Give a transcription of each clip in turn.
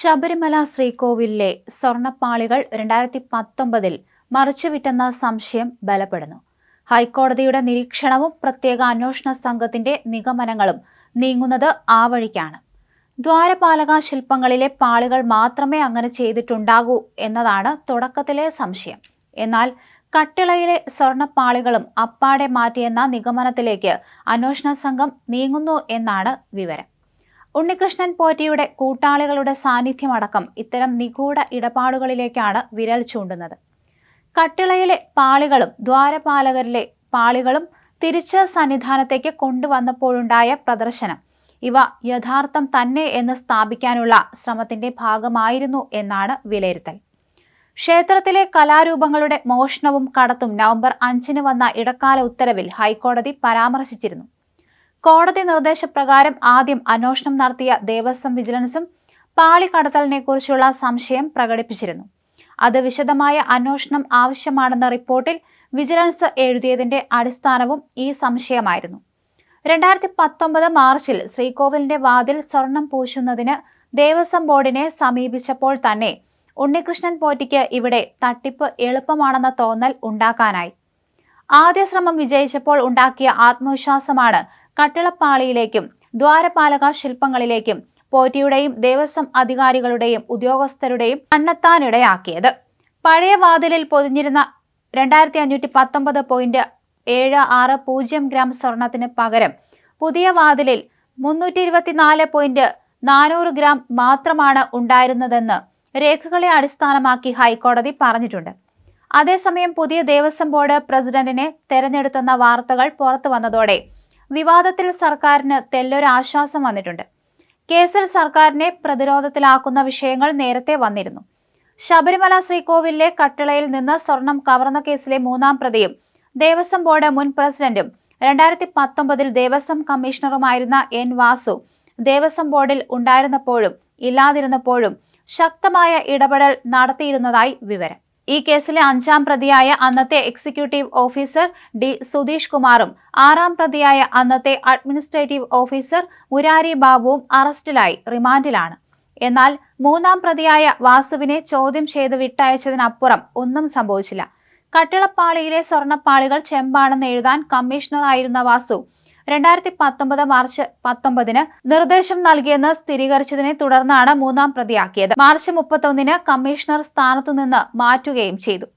ശബരിമല ശ്രീകോവിലിലെ സ്വർണപ്പാളികൾ രണ്ടായിരത്തി പത്തൊമ്പതിൽ മറിച്ചുവിറ്റെന്ന സംശയം ബലപ്പെടുന്നു. ഹൈക്കോടതിയുടെ നിരീക്ഷണവും പ്രത്യേക അന്വേഷണ സംഘത്തിന്റെ നിഗമനങ്ങളും നീങ്ങുന്നത് ആ വഴിക്കാണ്. ദ്വാരപാലക ശില്പങ്ങളിലെ പാളികൾ മാത്രമേ അങ്ങനെ ചെയ്തിട്ടുണ്ടാകൂ എന്നതാണ് തുടക്കത്തിലെ സംശയം. എന്നാൽ കട്ടിളയിലെ സ്വർണപ്പാളികളും അപ്പാടെ മാറ്റിയെന്ന നിഗമനത്തിലേക്ക് അന്വേഷണ സംഘം നീങ്ങുന്നു എന്നാണ് വിവരം. ഉണ്ണികൃഷ്ണൻ പോറ്റിയുടെ കൂട്ടാളികളുടെ സാന്നിധ്യമടക്കം ഇത്തരം നിഗൂഢ ഇടപാടുകളിലേക്കാണ് വിരൽ ചൂണ്ടുന്നത്. കട്ടിളയിലെ പാളികളും ദ്വാരപാലകരിലെ പാളികളും തിരിച്ച് സന്നിധാനത്തേക്ക് കൊണ്ടുവന്നപ്പോഴുണ്ടായ പ്രദർശനം. ഇവ യഥാർത്ഥം തന്നെ എന്ന് സ്ഥാപിക്കാനുള്ള ശ്രമത്തിന്റെ ഭാഗമായിരുന്നു എന്നാണ് വിലയിരുത്തൽ. ക്ഷേത്രത്തിലെ കലാരൂപങ്ങളുടെ മോഷണവും കടത്തും നവംബർ അഞ്ചിന് വന്ന ഇടക്കാല ഉത്തരവിൽ ഹൈക്കോടതി പരാമർശിച്ചിരുന്നു. കോടതി നിർദ്ദേശപ്രകാരം ആദ്യം അന്വേഷണം നടത്തിയ ദേവസ്വം വിജിലൻസും പാളി കടത്തലിനെക്കുറിച്ചുള്ള സംശയം പ്രകടിപ്പിച്ചിരുന്നു. അത് വിശദമായ അന്വേഷണം ആവശ്യമാണെന്ന റിപ്പോർട്ടിൽ വിജിലൻസ് എഴുതിയതിന്റെ അടിസ്ഥാനവും ഈ സംശയമായിരുന്നു. രണ്ടായിരത്തി പത്തൊമ്പത് മാർച്ചിൽ ശ്രീകോവിലിന്റെ വാതിൽ സ്വർണം പൂശുന്നതിന് ദേവസ്വം ബോർഡിനെ സമീപിച്ചപ്പോൾ തന്നെ ഉണ്ണികൃഷ്ണൻ പോറ്റിക്ക് ഇവിടെ തട്ടിപ്പ് എളുപ്പമാണെന്ന തോന്നൽ ഉണ്ടാക്കാനായി. ആദ്യ ശ്രമം വിജയിച്ചപ്പോൾ ഉണ്ടാക്കിയ ആത്മവിശ്വാസമാണ് കട്ടിളപ്പാളിയിലേക്കും ദ്വാരപാലക ശില്പങ്ങളിലേക്കും പോറ്റിയുടെയും ദേവസ്വം അധികാരികളുടെയും ഉദ്യോഗസ്ഥരുടെയും കണ്ണെത്താനിടയാക്കിയത് പഴയ വാതിലിൽ പൊതിഞ്ഞിരുന്ന രണ്ടായിരത്തി അഞ്ഞൂറ്റി പത്തൊമ്പത് പോയിന്റ് ഏഴ് ആറ് പൂജ്യം ഗ്രാം സ്വർണത്തിന് പകരം പുതിയ വാതിലിൽ മുന്നൂറ്റി ഇരുപത്തിനാല് പോയിന്റ് നാനൂറ് ഗ്രാം മാത്രമാണ് ഉണ്ടായിരുന്നതെന്ന് രേഖകളെ അടിസ്ഥാനമാക്കി ഹൈക്കോടതി പറഞ്ഞിട്ടുണ്ട്. അതേസമയം പുതിയ ദേവസ്വം ബോർഡ് പ്രസിഡന്റിനെ തെരഞ്ഞെടുത്തെന്ന വാർത്തകൾ പുറത്തു വന്നതോടെ വിവാദത്തിൽ സർക്കാരിന് തെല്ലൊരാശ്വാസം വന്നിട്ടുണ്ട്. കേസിൽ സർക്കാരിനെ പ്രതിരോധത്തിലാക്കുന്ന വിഷയങ്ങൾ നേരത്തെ വന്നിരുന്നു. ശബരിമല ശ്രീകോവിലിലെ കട്ടിളയിൽ നിന്ന് സ്വർണം കവർന്ന കേസിലെ മൂന്നാം പ്രതിയും ദേവസ്വം ബോർഡ് മുൻ പ്രസിഡന്റും രണ്ടായിരത്തി പത്തൊമ്പതിൽ ദേവസ്വം കമ്മീഷണറുമായിരുന്ന എൻ വാസു ദേവസ്വം ബോർഡിൽ ഉണ്ടായിരുന്നപ്പോഴും ഇല്ലാതിരുന്നപ്പോഴും ശക്തമായ ഇടപെടൽ നടത്തിയിരുന്നതായി വിവരം. ഈ കേസിലെ അഞ്ചാം പ്രതിയായ അന്നത്തെ എക്സിക്യൂട്ടീവ് ഓഫീസർ ഡി സുധീഷ് കുമാറും ആറാം പ്രതിയായ അന്നത്തെ അഡ്മിനിസ്ട്രേറ്റീവ് ഓഫീസർ മുരാരി ബാബുവും അറസ്റ്റിലായി റിമാൻഡിലാണ്. എന്നാൽ മൂന്നാം പ്രതിയായ വാസുവിനെ ചോദ്യം ചെയ്ത് വിട്ടയച്ചതിനപ്പുറം ഒന്നും സംഭവിച്ചില്ല. കട്ടിളപ്പാളിയിലെ സ്വർണപ്പാളികൾ ചെമ്പാണെന്ന് എഴുതാൻ കമ്മീഷണറായിരുന്ന വാസു രണ്ടായിരത്തി പത്തൊമ്പത് മാർച്ച് പത്തൊമ്പതിന് നിർദ്ദേശം നൽകിയെന്ന് സ്ഥിരീകരിച്ചതിനെ തുടർന്നാണ് മൂന്നാം പ്രതിയാക്കിയത്. മാർച്ച് മുപ്പത്തൊന്നിന് കമ്മീഷണർ സ്ഥാനത്തുനിന്ന് മാറ്റുകയും ചെയ്തു.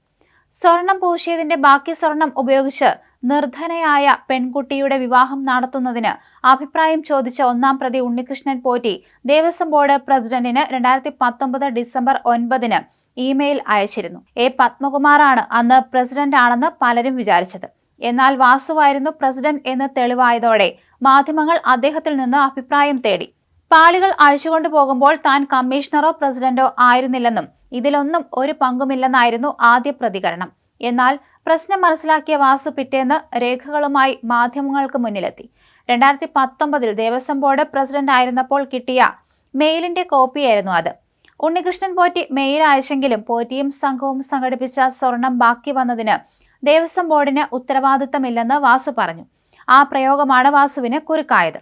സ്വർണം പൂശിയതിന്റെ ബാക്കി സ്വർണം ഉപയോഗിച്ച് നിർധനയായ പെൺകുട്ടിയുടെ വിവാഹം നടത്തുന്നതിന് അഭിപ്രായം ചോദിച്ച ഒന്നാം പ്രതി ഉണ്ണികൃഷ്ണൻ പോറ്റി ദേവസ്വം ബോർഡ് പ്രസിഡന്റിന് രണ്ടായിരത്തി പത്തൊമ്പത് ഡിസംബർ ഒൻപതിന് ഇമെയിൽ അയച്ചിരുന്നു. എ പത്മകുമാറാണ് അന്ന് പ്രസിഡന്റ് ആണെന്ന് പലരും വിചാരിച്ചത്. എന്നാൽ വാസുവായിരുന്നു പ്രസിഡന്റ് എന്ന് തെളിവായതോടെ മാധ്യമങ്ങൾ അദ്ദേഹത്തിൽ നിന്ന് അഭിപ്രായം തേടി. പാളികൾ അഴിച്ചുകൊണ്ടു പോകുമ്പോൾ താൻ കമ്മീഷണറോ പ്രസിഡന്റോ ആയിരുന്നില്ലെന്നും ഇതിലൊന്നും ഒരു പങ്കുമില്ലെന്നായിരുന്നു ആദ്യ പ്രതികരണം. എന്നാൽ പ്രശ്നം മനസ്സിലാക്കിയ വാസു പിറ്റേന്ന് രേഖകളുമായി മാധ്യമങ്ങൾക്ക് മുന്നിലെത്തി. രണ്ടായിരത്തി പത്തൊമ്പതിൽ ദേവസ്വം ബോർഡ് പ്രസിഡന്റ് ആയിരുന്നപ്പോൾ കിട്ടിയ മെയിലിന്റെ കോപ്പിയായിരുന്നു അത്. ഉണ്ണികൃഷ്ണൻ പോറ്റി മെയിൽ അയച്ചെങ്കിലും പോറ്റിയും സംഘവും സംഘടിപ്പിച്ച സ്വർണം ബാക്കി വന്നതിന് ദേവസ്വം ബോർഡിന് ഉത്തരവാദിത്തമില്ലെന്ന് വാസു പറഞ്ഞു. ആ പ്രയോഗമാണ് വാസുവിന് കുരുക്കായത്